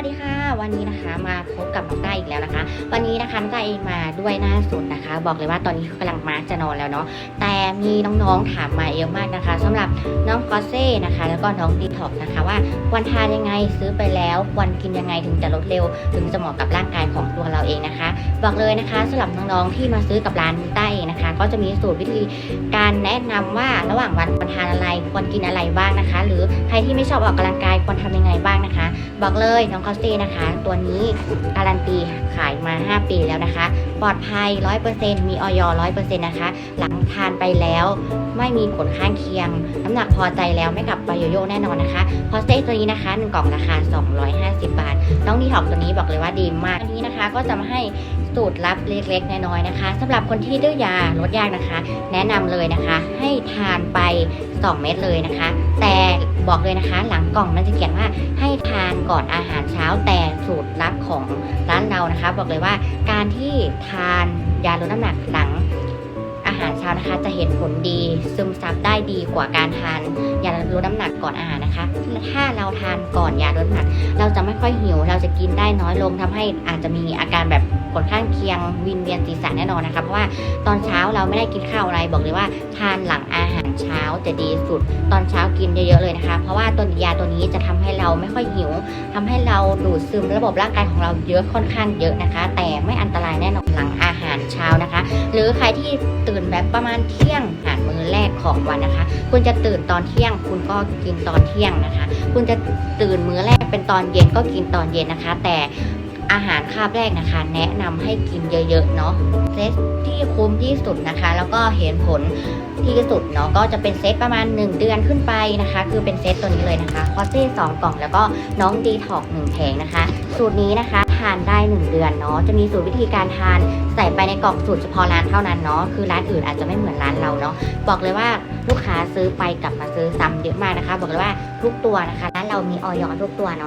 วัสดีค่ะ วันนี้นะคะมาพบกับน้องต้าอีกแล้วนะคะ วันนี้นะคะน้องต้าเองมาด้วยหน้าสดนะคะ บอกเลยว่าตอนนี้กำลังมาร์กจะนอนแล้วเนาะแต่มีน้องๆถามมาเยอะมากนะคะสำหรับน้องกอเซ่นะคะ แล้วก็น้องดีท็อกนะคะว่าควรทานยังไงซื้อไปแล้วควรกินยังไงถึงจะลดเร็ว ถึงจะเหมาะกับร่างกายของตัวเราเองนะคะ บอกเลยนะคะสำหรับน้องๆที่มาซื้อกับร้านต้าเองนะคะ ก็จะมีสูตรวิธีการแนะนำว่าระหว่างวันควรทานอะไรควรกินอะไรบ้างนะคะ หรือใครที่ไม่ชอบออกกำลังกายควรทำยังไงบ้างนะคะ บอกเลยน้องคอสเต้นะคะ ตัวนี้การันตีขายมา 5 ปีแล้วนะคะ ปลอดภัย 100%มีออย100%นะคะ หลังทานไปแล้วไม่มีผลข้างเคียง น้ำหนักพอใจแล้วไม่กลับไปโยโย่แน่นอนนะคะคอสเต้ตัวนี้นะคะ1กล่องราคา 250 บาท น้องดีท็อกตัวนี้บอกเลยว่าดีมากอันนี้นะคะก็จะมาให้สูตรลับเล็กๆ น้อยๆนะคะสำหรับคนที่ดื้อยาลดยากนะคะ แนะนำเลยนะคะ ให้ทานไป 2 เม็ดเลยนะคะ แต่บอกเลยนะคะ หลังกล่องมันจะเขียนว่าให้ ก่อนอาหารเช้าแต่สูตรลับของร้านเรานะคะ บอกเลยว่าการที่ทานยาลดน้ำหนักหลังอาหารเช้านะคะ จะเห็นผลดีซึมซับได้ดีกว่าการทานยาลดน้ำหนักก่อนอาหารนะคะ ถ้าเราทานก่อนยาลดน้ำหนัก เราจะไม่ค่อยหิว เราจะกินได้น้อยลงทำให้อาจจะมีอาการแบบผลข้างเคียงวินเวียนศีรษะแน่นอนนะคะเพราะว่าตอนเช้าเราไม่ได้กินข้าวอะไรบอกเลยว่า ทานหลังอาหารเช้า จะดีสุด ตอนเช้ากินเยอะๆเลยนะคะ เพราะว่าตัวยาตัวนี้จะทำให้เราไม่ค่อยหิวทำให้เราดูดซึมระบบร่างกายของเราเยอะค่อนข้างเยอะนะคะ แต่ไม่อันตรายแน่นอนหลังอาหารเช้านะคะ หรือใครที่ตื่นแบบประมาณเที่ยงอาหารมื้อแรกของวันนะคะ คุณจะตื่นตอนเที่ยง คุณก็กินตอนเที่ยงนะคะ คุณจะตื่นมื้อแรกเป็นตอนเย็นก็กินตอนเย็นนะคะ แต่ อาหารคาบแรกนะคะ แนะนำให้กินเยอะๆเนาะเซตที่คุ้มที่สุดนะคะ แล้วก็เห็นผลที่สุดเนาะก็จะเป็นเซตประมาณ 1 เดือนขึ้นไปนะคะ คือเป็นเซตตัวนี้เลยนะคะคอเซ่สองกล่องแล้วก็น้องดีท็อกหนึ่งแผงนะคะ สูตรนี้นะคะทานได้ 1 เดือนเนาะจะมีสูตรวิธีการทานใส่ไปในกล่องสูตรเฉพาะร้านเท่านั้นเนาะคือร้านอื่นอาจจะไม่เหมือนร้านเราเนาะบอกเลยว่าลูกค้าซื้อไปกลับมาซื้อซ้ำเยอะมากนะคะ บอกเลยว่าทุกตัวนะคะร้านเรามีออยทุกตัวเนาะ